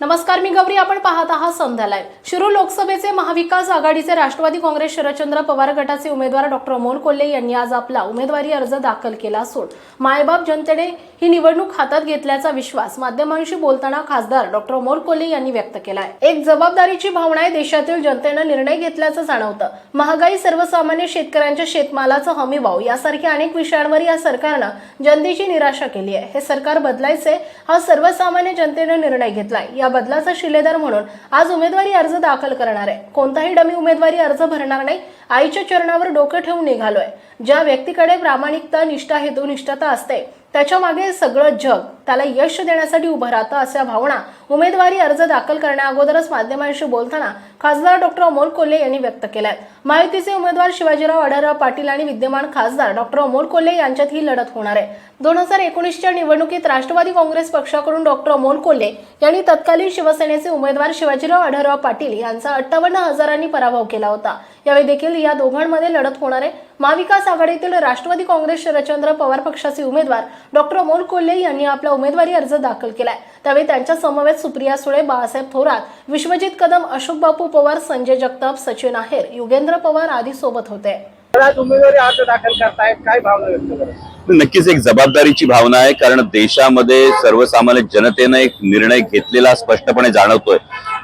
नमस्कार मी गौरी. आपण पाहत आहात संध्यालाय शिरूर लोकसभेचे महाविकास आघाडीचे राष्ट्रवादी काँग्रेस शरदचंद्र पवार गटाचे उमेदवार डॉक्टर अमोल कोल्हे यांनी आज आपला उमेदवारी अर्ज दाखल केला असून मायबाप जनतेने ही निवडणूक हातात घेतल्याचा विश्वास माध्यमांशी बोलताना खासदार डॉक्टर अमोल कोल्हे यांनी व्यक्त केलाय. एक जबाबदारीची भावना आहे देशातील जनतेनं निर्णय घेतल्याचं जाणवतं. महागाई सर्वसामान्य शेतकऱ्यांच्या शेतमालाचा हमी भाव यासारख्या अनेक विषयांवर या सरकारनं जनतेची निराशा केली आहे. हे सरकार बदलायचे हा सर्वसामान्य जनतेनं निर्णय घेतलाय. या बदलाचा शिलेदार म्हणून आज उमेदवारी अर्ज दाखल करणार आहे. कोणताही डमी उमेदवारी अर्ज भरणार नाही आईच्या चरणावर डोकं ठेवून निघालोय. ज्या व्यक्तीकडे प्रामाणिकता निष्ठा हेतुनिष्ठता असते त्याच्यामागे सगळं जग त्याला यश देण्यासाठी उभं राहतं अशा भावना उमेदवारी अर्ज दाखल करण्याअगोदरच माध्यमांशी बोलताना खासदार डॉक्टर अमोल कोल्हे यांनी व्यक्त केलाय. महायुतीचे उमेदवार शिवाजीराव आढळराव पाटील आणि विद्यमान खासदार डॉक्टर अमोल कोल्हे यांच्यात ही लढत होणार आहे. दोन हजार एकोणीसच्या निवडणुकीत राष्ट्रवादी काँग्रेस पक्षाकडून डॉक्टर अमोल कोल्हे यांनी तत्कालीन शिवसेनेचे उमेदवार शिवाजीराव आढळराव पाटील यांचा अठ्ठावन्न हजारांनी पराभव केला होता. यावेळी देखील या दोघांमध्ये लढत होणार आहे. महाविकास आघाडीतील राष्ट्रवादी काँग्रेस शरदचंद्र पवार पक्षाचे उमेदवार डॉक्टर अमोल कोल्हे यांनी आपला उमेदवारी अर्ज दाखल केलाय. त्यावेळी त्यांच्या समवेत सुप्रिया सुळे बाळासाहेब थोरात विश्वजित कदम अशोक बापू पवार संजय जगताप सचिन आहेर युगेंद्र पवार आदी सोबत होते. आज उमेदवारी अर्ज दाखल करतायत. काय भावना व्यक्त करत नक्कीच एक जबाबदारीची भावना आहे कारण देशामध्ये सर्वसामान्य जनतेनं एक निर्णय घेतलेला स्पष्टपणे जाणवतोय.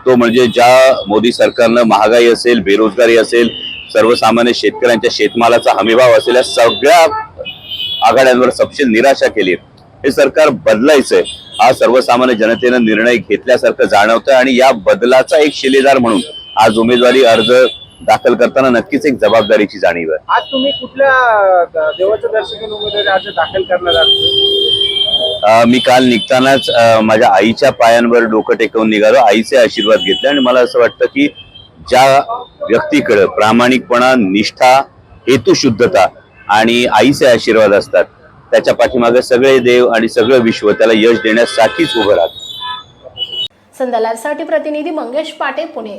तो म्हणजे ज्या मोदी सरकारनं महागाई असेल बेरोजगारी असेल सर्वसामान्य शेतकऱ्यांच्या शेतमालाचा हमीभाव असेल या सगळ्या आघाड्यांवर सपशेल निराशा केली हे सरकार बदलायचंय. हा सर्वसामान्य जनतेनं निर्णय घेतल्यासारखं जाणवतंय आणि या बदलाचा एक शिलेदार म्हणून आज उमेदवारी अर्ज दाखल करताना नक्कीच एक जबाबदारीची जाणीव आहे. आज तुम्ही कुठल्या देवाचं दर्शन उमेदवारी अर्ज दाखल करणार आहात? मी काल निघतानाच माझ्या आईच्या पायांवर डोकं टेकवून निघालो. आईचे आशीर्वाद घेतले आणि मला असं वाटतं की ज्या व्यक्तीकडे प्रामाणिकपणा निष्ठा हेतुशुद्धता आणि आईचे आशीर्वाद असतात त्याच्या पाठीमागे सगळे देव आणि सगळं विश्व त्याला यश देण्यासाठीच उभं राहतं. संध्यालासाठी प्रतिनिधी मंगेश पाटे पुणे.